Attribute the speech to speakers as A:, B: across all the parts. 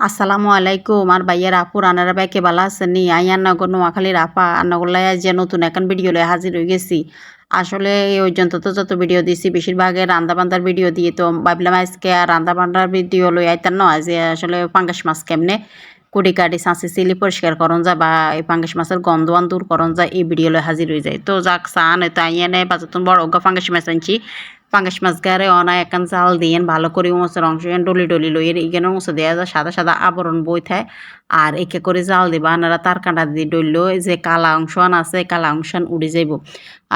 A: আসসালামু আলাইকুম। আর ভাইয়ের আপুর রানারা ভাই কে ভালো আছেন নি? আই আন্নাগর নোয়াখালীর আপা আন্নাগুলাই যে নতুন এখন ভিডিও লয়ে হাজির হয়ে গেছি। আসলে এই পর্যন্ত তো যত ভিডিও দিছি, বেশিরভাগে রান্দা বান্দার ভিডিও দিয়ে তো ভাবলাম আজকে আর রান্দা বান্দার ভিডিও লই আইতার নয় যে আসলে পাঙ্গাস মাছ কেমনে কুড়ি কাটি সাঁচি সিলি পরিষ্কার করন যায় বা এই পাঙ্গাস মাছের গন্ধওয়ান দূর করন যায়, এই ভিডিও লয়ে হাজির হয়ে যায়। তো যাক চান তো আই এনে বাজাতন বড় অজ্ঞা পাঙ্গাস মাছ আনছি। পাঙ্গাস মাছ গারে অনা একান চাল দিয়েন, ভালো করে মাছের অংশ ডলি ডলি লইয়ের এখানে মশো দেওয়া যায় সাদা সাদা আবরণ বই থাকে আর একে করে জাল দিবা, আনারা তার কাঁটা দিয়ে ডইল যে কালা অংশ আছে, কালা অংশ উড়ে যাইব।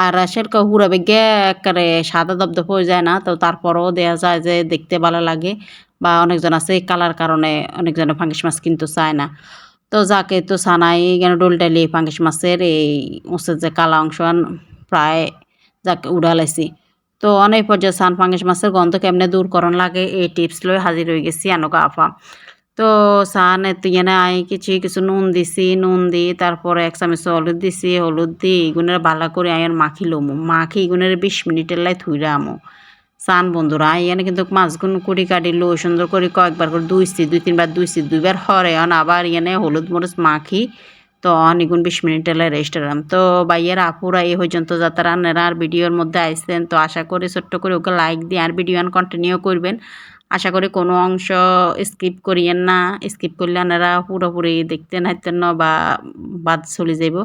A: আর সেরকা হুড়া বেগে একেবারে সাদা দবদব হয়ে যায় না, তো তারপরেও দেওয়া যায় যে দেখতে ভালো লাগে বা অনেকজন আছে এই কালার কারণে অনেকজনে পাঙ্গাস মাছ কিন্তু চায় না। তো যাকে তো সানাই এখানে ডোল ডালি পাঙ্গাস মাছের এই উঁচের যে কালা অংশ প্রায় যাকে উড়ালাইছি তো অনেক পর্যায়ে সান পাঙ্গাস মাছের গন্ধ কেমনে দূর করণ লাগে, এই টিপস লই হাজির হয়ে গেছি আনকা আফা তো সান এনে আই কিছু কিছু নুন দিছি, নুন দি, তারপরে এক চামচ হলুদ দিছি, হলুদ দি এগুনের বালা করে আইন মাখি লমু। মাখি এগুনের বিশ মিনিটের লাই থুইরা আমু। সান, বন্ধুরা এখানে কিন্তু মাছগুন কুড়ি কাটি লো সুন্দর করে কয়েকবার করে দুইছি, দুই তিনবার দুইছি, দুইবার হরে আবার এখানে হলুদ মরিচ মাখি তো অনেকগুণ বিশ মিনিটের রেস্ট রাম তো বাইয়ের আপুরা এই পর্যন্ত যাতারা আর ভিডিওর মধ্যে আইসেন তো আশা করি ছোট্ট করে ওকে লাইক দিয়ে আর ভিডিও কন্টিনিউ করবেন। আশা করি কোনো অংশ স্কিপ করিয়েন না। স্কিপ করলে আনারা পুরোপুরি দেখতে নাইতেন না বা বাদ চলে যাইব।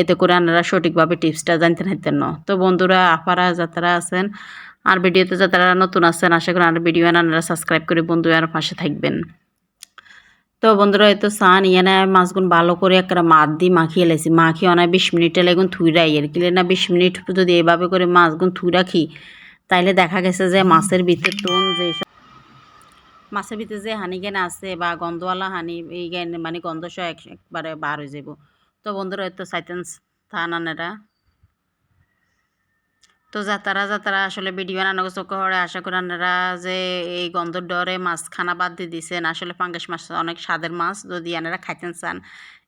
A: এতে করে আনারা সঠিকভাবে টিপসটা জানতে নাইতেন না। তো বন্ধুরা, আপারা যাতারা আছেন, আর ভিডিওতে যাতারা নতুন আছেন, আশা করি আর ভিডিও আনারা সাবস্ক্রাইব করে বন্ধু আর পাশে থাকবেন। তো বন্ধুরা, এই তো সান, ইয়ানা মাছগুন ভালো করে একটা মাছ দিয়ে মাখিয়ে লাইছি মাখিয়ে অনেক বিশ মিনিটে লাগুন থুই রাই আর কিলে না বিশ মিনিট যদি এভাবে করে মাছগুন থুই রাখি তাইলে দেখা গেছে যে মাছের ভিতর টোন যে মাছের ভিতরে যে হানি জ্ঞান আছে বা গন্ধওয়ালা হানি, এই মানে গন্ধ সহ একবারে বার হয়ে যাব তো বন্ধুরা, এই তো সাইতেন থান আনেরা। তো যাতারা যাতারা আসলে ভিডিও বানানো চোখে হরে আশা করি আপনারা যে এই গন্ধর ডরে মাছ খানা বাদ দিয়ে দিছেন, আসলে পাঙ্গাস মাছ অনেক স্বাদের মাছ। যদি আপনারা খাইতেন চান,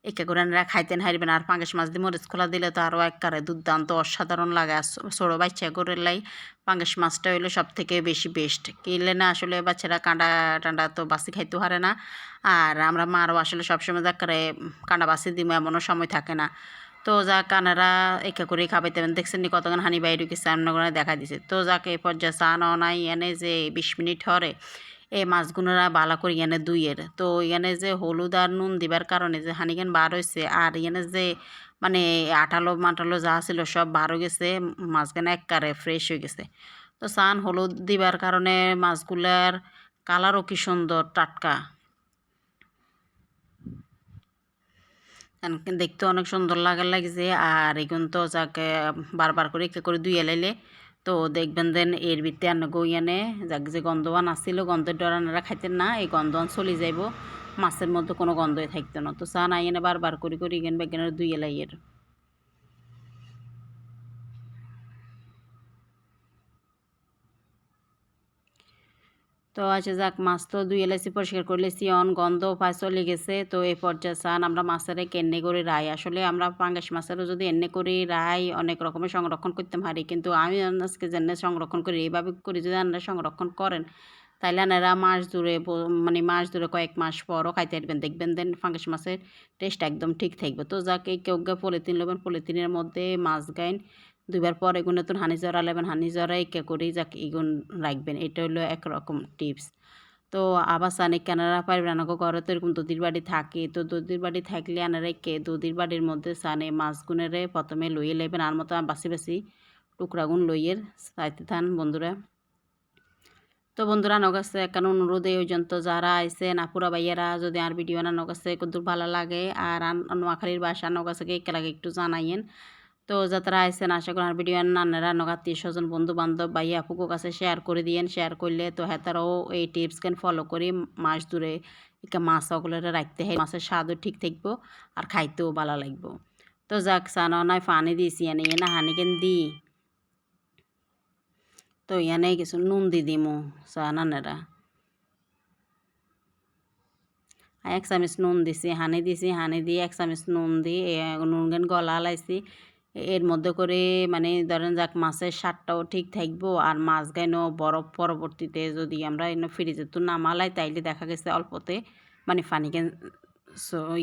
A: একে করে আপনারা খাইতেন হারবেন আর পাঙ্গাস মাছ দিয়ে মরিচ খোলা দিলে তো আরও একবারে দুর্দান্ত, অসাধারণ লাগে। ছোটো বাচ্চা করে লাই পাঙ্গাস মাছটা হইল সব থেকে বেশি বেস্ট কিনলে না, আসলে বাচ্চারা কাঁডা টান্ডা তো বাসি খাইতে পারে না। আর আমরা মারও আসলে সবসময় যাকারে কাঁটা বাসি দিব এমনও সময় থাকে না। তো যা কানারা একা করে খাবাইতে দেখছেন নি কতক্ষণ হানি বাইরে গেছে করে দেখা দিছে। তো যাকে এই পর্যায়ে চা নাই এনে যে বিশ মিনিট হরে, এই মাছগুলোরা বালা করে এনে দুইয়ের। তো এনে যে হলুদ আর নুন দিবার কারণে যে হানিকেন বার হয়েছে আর এনে যে মানে আটালো মাটালো যা ছিল সব বার হয়ে গেছে মাছখানে এককারে ফ্রেশ হয়ে গেছে। তো সান হলুদ দিবার কারণে মাছগুলার কালারও কি সুন্দর, টাটকা। দেখতে অনেক সুন্দর লাগার লাগছে। আর এখন তো যাকে বারবার করে কে করে দুই লাইলে, তো দেখবেন দেন এর ভিতরে আন গইয়ানে যাক, যে গন্ধবান আসছিল, গন্ধের ডরানারা খাইতেন না, এই গন্ধবান চলে যাইব। মাছের মধ্যে কোনো গন্ধই থাকতো না। তো চা নাই এনে বারবার করে করে এখানে বেগেনের দুই এলাইয়ের তো আছে যাক, মাছ তো দুই এলাইসি পরিষ্কার করলে সিয়ন গন্ধ পায় চলে গেছে তো এই পর্যায়ে চান, আমরা মাছের কেন্নে করে রাই। আসলে আমরা পাঙ্গাস মাছেরও যদি এনে করি রাই, অনেক রকমের সংরক্ষণ করতে পারি। কিন্তু আমি আজকে জেনে সংরক্ষণ করি, এইভাবে করে যদি আপনারা সংরক্ষণ করেন, তাইলে আপনারা মাস জুড়ে মানে মাস জুড়ে কয়েক মাস পরও খাইতে পারবেন। দেখবেন দেন ফাঙ্গাস মাছের টেস্ট একদম ঠিক থাকবে। তো যাকে কেউ পলিথিন নেবেন পলিথিনের মধ্যে মাছ গাইন। দুইবার পর এগুলো নতুন হানি জরা লেবেন হানি জরা একে করেই যাক এগুন রাখবেন। এটা হলো একরকম টিপস। তো আবার সানে কেনারা পারবেন আনাকে ঘরে তো এরকম দুদির বাড়ি থাকে। তো দুদির বাড়ি থাকলে আনারা কে দুদির বাড়ির মধ্যে সানে মাছগুনেরে প্রথমে লইয়ে লেবেন আর মতো বাসি বাসি টুকরাগুন লইয়ের চাইতে থান বন্ধুরা। তো বন্ধুরা নগাছে কেন অনুরোধ এই পর্যন্ত। যারা আইসে নাপুরা বাইয়েরা যদি আর ভিডিও না নগাছে কত ভালো লাগে। আর নোয়াখালীর বাসা নগাছে কে লাগে একটু জানাইয়েন। তো যারা আইসেন আশা করেন ভিডিও নানারা নগাত্মীয় স্বজন বন্ধু বান্ধব ভাই, আপুকো কাছে শেয়ার করে দিয়েন শেয়ার করলে তো হেতারাও এই টিপস কেন ফলো করি মাছ দূরে মাছ সকলের রাখতে হয়, মাছের স্বাদও ঠিক থাকব আর খাইতেও ভালো লাগবো। তো যাক, সানো, নাই পানি দিয়েছি এনে এনে হানিকেন দি? তো এনে কিছু নুন দি দিমু সানানেরা এক চামচ নুন দিছি, হানি দিছি, হানি দিয়ে এক চামচ নুন দি নুন গেন গলা লাইছি এর মধ্যে করে মানে ধরেন যাক মাছের স্বাদটাও ঠিক থাকব, আর মাছ গাইনও বরফ পরবর্তীতে যদি আমরা এনে ফ্রিজে তো নামালাই তাইলে দেখা গেছে অল্পতে মানে পানি কেন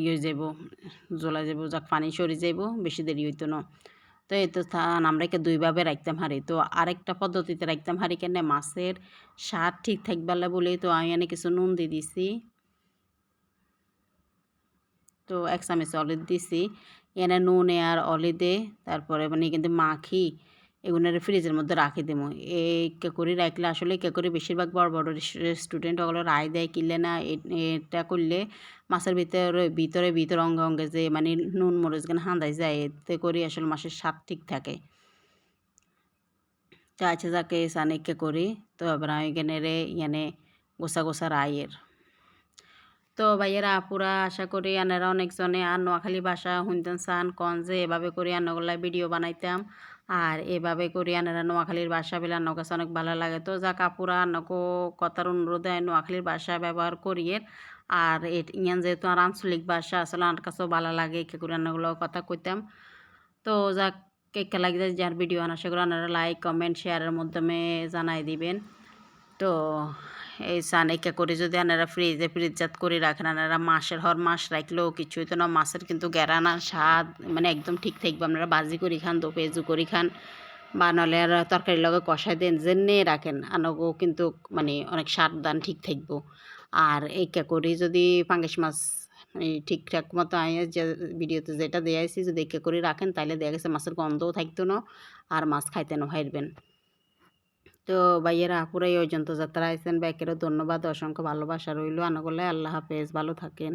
A: ইয়ে যাব জ্বলা যাব যাক পানি সরে যাব বেশি দেরি হইতো না। তো এই তো আমরা একে দুইভাবে রাখতাম হারি তো আরেকটা পদ্ধতিতে রাখতাম হারি কেন মাছের স্বাদ ঠিক থাকবে বলে তো আমি এনে কিছু নুন দিয়ে দিছি। তো এক চামচ অলিদ দিছি। এনে নুনে আর অলি দে তারপরে মানে কিন্তু মাখি এগুলোর ফ্রিজের মধ্যে রাখি দেবো। এই কে করে রাখলে আসলে কে করে বেশিরভাগ বড় বড় রেস্টুরেন্ট ওগুলো রায় দেয়, কিনলে না এটা করলে মাছের ভিতরে ভিতরে ভিতরে অঙ্গে অঙ্গে যে মানে নুন, মরিচ গান হাঁদাই যায়, এতে করে আসলে মাছের স্বাদ ঠিক থাকে। তো আছে যাকে সানিকে করি। তো এবার আমি এখানে রে ইয়ানে গোসা গোসা রায়ের। তো ভাইয়েরা আপুরা, আশা করি আনারা অনেকজনে আর নোয়াখালী ভাষা শুনতেন চান কন যে এভাবে করি আন্নগুলা ভিডিও বানাইতাম। আর এভাবে করি আনারা নোয়াখালীর ভাষা বলে আন্ন কাছে অনেক ভালো লাগে। তো যাক, আপুরা আন্নকো কথার অনুরোধে নোয়াখালীর ভাষা ব্যবহার করিয়ে আর ইয়ান যেহেতু আর আঞ্চলিক ভাষা আসলে আমার কাছেও ভালো লাগে কে করে আন্নগুলো কথা কইতাম। তো যাক কে লাগে যার ভিডিও আনা সেগুলো আপনারা লাইক কমেন্ট শেয়ারের মাধ্যমে জানাই দিবেন। তো এই সানেকা করে যদি আনারা ফ্রিজে, ফ্রিজজাত করে রাখেন, আনারা মাসের হর মাস রাখলেও কিছু হইতো না, মাছের কিন্তু গেরানা, স্বাদ মানে একদম ঠিক থাকবে। আপনারা বাজি করি খান দো পেজু করি খান, বা নাহলে আর তরকারির লগে কষাই দেন জেনে রাখেন, আনগো কিন্তু মানে অনেক স্বাদ দান ঠিক থাকব। আর এই করি যদি পাঙ্গেশ মাছ ঠিকঠাক মতো আমি যে ভিডিওতে যেটা দেয়াইছি যদি একে করে রাখেন তাহলে দেখা গেছে মাছের গন্ধও থাকতো না, আর মাছ খাইতে না হাইরবেন তো ভাইয়েরা আপুরা এই পর্যন্ত যাত্রা আইসেন ব্যাকেরও ধন্যবাদ। অসংখ্য ভালোবাসা রইল। আনগোলে আল্লাহ হাফেজ। ভালো থাকেন।